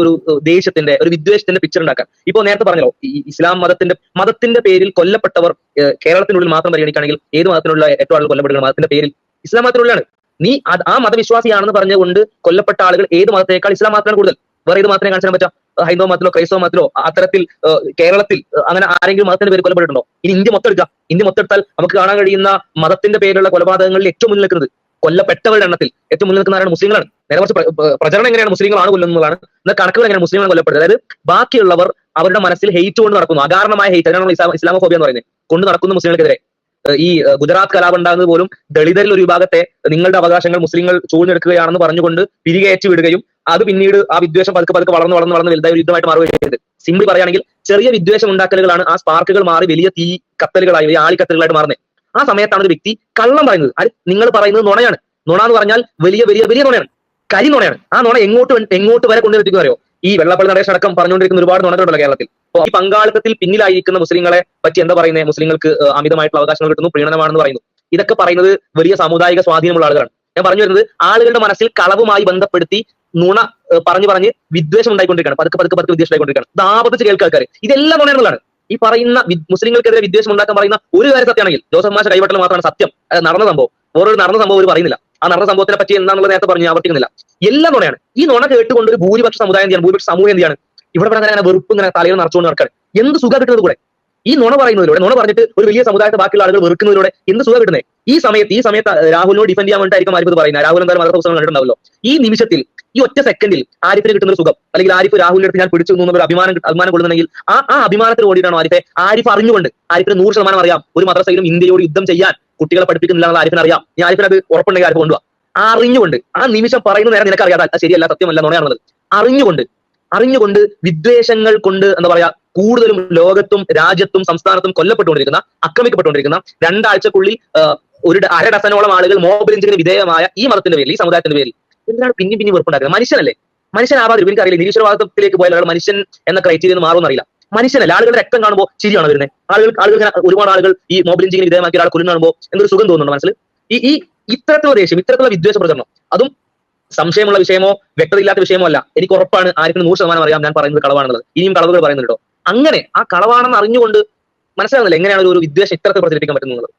ഒരു ദേഷ്യത്തിന്റെ ഒരു വിദ്വേഷത്തിന്റെ പിക്ചർ ഉണ്ടാക്കാൻ. ഇപ്പോ നേരത്തെ പറഞ്ഞല്ലോ ഈ ഇസ്ലാം മതത്തിന്റെ മതത്തിന്റെ പേരിൽ കൊല്ലപ്പെട്ടവർ കേരളത്തിനുള്ളിൽ മാത്രം പരിഗണിക്കുകയാണെങ്കിൽ ഏത് മതത്തിനുള്ള ഏറ്റവും ആളുകൾ കൊല്ലപ്പെടുന്ന മതത്തിന്റെ പേരിൽ ഇസ്ലാം മതത്തിനുള്ളിലാണ്. നീ ആ മതവിശ്വാസിയാണെന്ന് പറഞ്ഞുകൊണ്ട് കൊല്ലപ്പെട്ട ആളുകൾ ഏത് മതത്തേക്കാൾ ഇസ്ലാം മതത്തിനാണ് കൂടുതൽ? വേറെ ഏത് മതത്തിനെ കാണിച്ചാൽ പറ്റാം? ഹൈന്ദവ മതത്തിലോ ക്രൈസ്തവ മതത്തിലോ അത്തരത്തിൽ കേരളത്തിൽ അങ്ങനെ ആരെങ്കിലും മതത്തിന്റെ പേര് കൊല്ലപ്പെട്ടിട്ടുണ്ടോ? ഇനി ഇന്ത്യ മൊത്തം എടുക്കാം. ഇന്ത്യ മൊത്തം എടുത്താൽ നമുക്ക് കാണാൻ കഴിയുന്ന മതത്തിന്റെ പേരിലുള്ള കൊലപാതകങ്ങളിൽ ഏറ്റവും മുന്നിൽ നിൽക്കുന്നത് കൊല്ലപ്പെട്ടവരുടെ എണ്ണത്തിൽ ഏറ്റവും മുന്നിൽ നിൽക്കുന്ന ആരാണ്? മുസ്ലിങ്ങളാണ്. നേരെ കുറച്ച് പ്രചരണം എങ്ങനെയാണ്? മുസ്ലിങ്ങളാണ് കൊല്ലുന്നതാണ്. എന്നാൽ കണക്കുകൾ എങ്ങനെയാണ്? മുസ്ലിങ്ങളാണ് കൊല്ലപ്പെടുന്നത്. അതായത് ബാക്കിയുള്ളവർ അവരുടെ മനസ്സിൽ ഹെയ്റ്റ് കൊണ്ട് നടക്കുന്നു. അകാരണമായ ഹെയ്റ്റ് അതിനാണ് ഇസ്ലാം ഇസ്ലാമോഫോബിയ എന്ന് പറയുന്നത്. കൊണ്ട് നടക്കുന്ന മുസ്ലിങ്ങൾക്കെതിരെ. ഈ ഗുജറാത്ത് കലാപം ഉണ്ടാകുന്നത് പോലും ദളിതരിൽ ഒരു വിഭാഗത്തെ നിങ്ങളുടെ അവകാശങ്ങൾ മുസ്ലിങ്ങൾ ചൂഴ്ന്നെടുക്കുകയാണെന്ന് പറഞ്ഞുകൊണ്ട് പിരികയറ്റി വിടുകയും അത് പിന്നീട് ആ വിദ്വേഷം പതുക്കെ പതുക്കെ വളർന്ന് വളർന്ന് വളർന്ന് വലുതായ ഒരു യുദ്ധമായിട്ട് മാറുകയും സിമ്പിൾ പറയുകയാണെങ്കിൽ ചെറിയ വിദ്വേഷം ഉണ്ടാക്കലുകളാണ് ആ സ്പാർക്കുകൾ മാറി വലിയ തീ കത്തലുകളായി വലിയ ആളിക്കത്തലുകളായിട്ട് മാറുന്നത്. ആ സമയത്താണ് ഒരു വ്യക്തി കള്ളം പറയുന്നത്. അത് നിങ്ങൾ പറയുന്നത് നുണയാണ്. നുണ എന്ന് പറഞ്ഞാൽ വലിയ വലിയ വലിയ നുണയാണ്. കരി നുണയാണ്. ആ നുണ എങ്ങോട്ട് എങ്ങോട്ട് വരെ കൊണ്ടുവരുത്തിക്കുന്ന അറിയോ? ഈ വെള്ളപ്പള്ളി നടേശ് അടക്കം പറഞ്ഞുകൊണ്ടിരിക്കുന്ന ഒരുപാട് നുണകളുണ്ടല്ലോ കേരളത്തിൽ. അപ്പൊ ഈ പങ്കാളിത്തത്തിൽ പിന്നിലായിരിക്കുന്ന മുസ്ലിങ്ങളെ പറ്റി എന്താ പറയുന്നത് മുസ്ലിങ്ങൾക്ക് അമിതമായിട്ടുള്ള അവകാശങ്ങൾ കിട്ടുന്നു പ്രീണനമാണെന്ന് പറയുന്നു. ഇതൊക്കെ പറയുന്നത് വലിയ സാമുദായിക സ്വാധീനമുള്ള ആളുകളാണ്. ഞാൻ പറഞ്ഞു വരുന്നത് ആളുകളുടെ മനസ്സിൽ കളവുമായി ബന്ധപ്പെടുത്തി നുണ പറഞ്ഞു പറഞ്ഞ് വിദ്വേഷം ഉണ്ടായിക്കൊണ്ടിരിക്കുകയാണ്. പതുക്കെ പതുക്കെ പതുക്കെ വിദ്വേഷം ഉണ്ടായിക്കൊണ്ടിരിക്കുകയാണ്. ഇത് ആപത്തിച്ച് ഇതെല്ലാം നുണകളാണ് ഈ പറയുന്ന മുസ്ലിങ്ങൾക്കെതിരെ വിദ്വേഷം ഉണ്ടാക്കാൻ പറയുന്ന ഒരു കാര്യം സത്യമാണെങ്കിൽ ജോസഫ് മാഷ കൈവട്ടൽ മാത്രമാണ് സത്യം. നടന്ന സംഭവം. ഓരോ നടന്ന സംഭവം അവർ പറയുന്നില്ല. ആ നടന്ന സംഭവത്തിനെ പറ്റി എന്താണെന്നുള്ളത് നേരത്തെ പറഞ്ഞു ആവർത്തിക്കുന്നില്ല. എല്ലാം നുണയാണ്. ഈ നുണ കേട്ടുകൊണ്ട് ഒരു ഭൂരിപക്ഷ സമുദായം ചെയ്യണം? ഭൂരിപക്ഷ സമൂഹം എന്ത് ചെയ്യാണ്? ഇവിടെ പറഞ്ഞാൽ അങ്ങനെ വെറുപ്പ് ഇങ്ങനെ തലയിൽ നിറച്ചുകൊണ്ട് നടക്കാൻ എന്ത് സുഖം കിട്ടുന്നത് കൂടെ? ഈ നുണ പറയുന്നതിലൂടെ നുണ പറഞ്ഞിട്ട് ഒരു വലിയ സമുദായത്തെ ബാക്കിയുള്ള ആളുകൾ വെറുക്കുന്നതിലൂടെ എന്ത് സുഖം കിട്ടുന്നത് ഈ സമയത്ത് ഈ സമയത്ത് രാഹുലിനോട് ഡിഫെൻഡ് ചെയ്യാൻ വേണ്ടിയിട്ടായിരിക്കും ആരിഫ് പറയുന്നത്. രാഹുൽ എന്തായാലും പുസ്തകം കണ്ടിട്ടുണ്ടാവല്ലോ ഈ നിമിഷത്തിൽ ഈ ഒറ്റ സെക്കൻഡിൽ ആരിഫിന് കിട്ടുന്ന ഒരു സുഖം അല്ലെങ്കിൽ ആരിഫ് രാഹുലിന്റെ അടുത്ത് ഞാൻ പിടിച്ചു നിന്നുള്ള അഭിമാനം അഭിമാനം കൊള്ളുന്നുണ്ടെങ്കിൽ ആ ആ അഭിമാനത്തിന് വേണ്ടിയിട്ടാണ് ആരിഫെ? ആരിഫ് അറിഞ്ഞുകൊണ്ട് ആരിഫിന് നൂറ് ശതമാനം അറിയാം. ഒരു മദ്രസയിലും ഇന്ത്യയോട് യുദ്ധം ചെയ്യാൻ കുട്ടികളെ പഠിപ്പിക്കുന്നില്ല ആരിഫിന് അറിയാം. ഞാൻ ആരിഫിന് അത് ഉറപ്പുണ്ടെങ്കിൽ ആരിഫ് കൊണ്ടുപോവാ അറിഞ്ഞുകൊണ്ട് ആ നിമിഷം പറയുന്ന നേരം നിനക്ക് അറിയാതെ അത് ശരിയല്ല സത്യമല്ല നുണയാണെന്നത് അറിഞ്ഞുകൊണ്ട് അറിഞ്ഞുകൊണ്ട് വിദ്വേഷങ്ങൾ കൊണ്ട് എന്താ പറയാ കൂടുതലും ലോകത്തും രാജ്യത്തും സംസ്ഥാനത്തും കൊല്ലപ്പെട്ടുകൊണ്ടിരിക്കുന്ന ആക്രമിക്കപ്പെട്ടുകൊണ്ടിരിക്കുന്ന രണ്ടാഴ്ചക്കുള്ളിൽ ഒരു അര ഡസനോളം ആളുകൾ മോബ് ലിഞ്ചിന് വിധേയമായ ഈ മതത്തിന്റെ പേരിൽ ഈ സമുദായത്തിന്റെ പേരിൽ എന്തിനാണ് പിന്നെയും പിന്നെ വെറുപ്പുണ്ടാക്കുന്നത് മനുഷ്യനല്ലേ? മനുഷ്യനാവാതെ എനിക്കറിയില്ല നിരീശ്വരവാദത്തിലേക്ക് പോയ ഒരാൾ മനുഷ്യൻ എന്ന ക്രൈറ്റീരിയ മാറും അറിയില്ല മനുഷ്യനല്ല? ആളുകളുടെ രക്തം കാണുമ്പോൾ ശരിയാണ് വരുന്നത് ആളുകൾ ആളുകൾ ഒരുപാട് ആളുകൾ ഈ മോബ് ലിഞ്ചിന് വിധേയമാക്കിയ ഒരാൾ കൊല്ലു കാണുമ്പോൾ എന്തൊരു സുഖം തോന്നുന്നുണ്ട് മനസ്സിൽ? ഈ ഈ ഇത്തരത്തിലുള്ള ദേഷ്യം ഇത്തരത്തിലുള്ള വിദ്വേഷ പ്രചരണം അതും സംശയമുള്ള വിഷയമോ വ്യക്തതയില്ലാത്ത വിഷയമോ അല്ല. എനിക്ക് ഉറപ്പാണ് ആർക്കും നൂറ് ശതമാനം അറിയാം ഞാൻ പറയുന്നത് കളവാണെന്നുള്ളത്. ഇനിയും കളവുകൾ പറയുന്നുണ്ടോ അങ്ങനെ ആ കളവാണെന്ന് അറിഞ്ഞുകൊണ്ട് മനസ്സിലാകുന്നില്ല എങ്ങനെയാണ് ഒരു- വിദ്വേഷം ഇത്തരത്തിൽ പ്രചരിപ്പിക്കാൻ പറ്റുന്നത്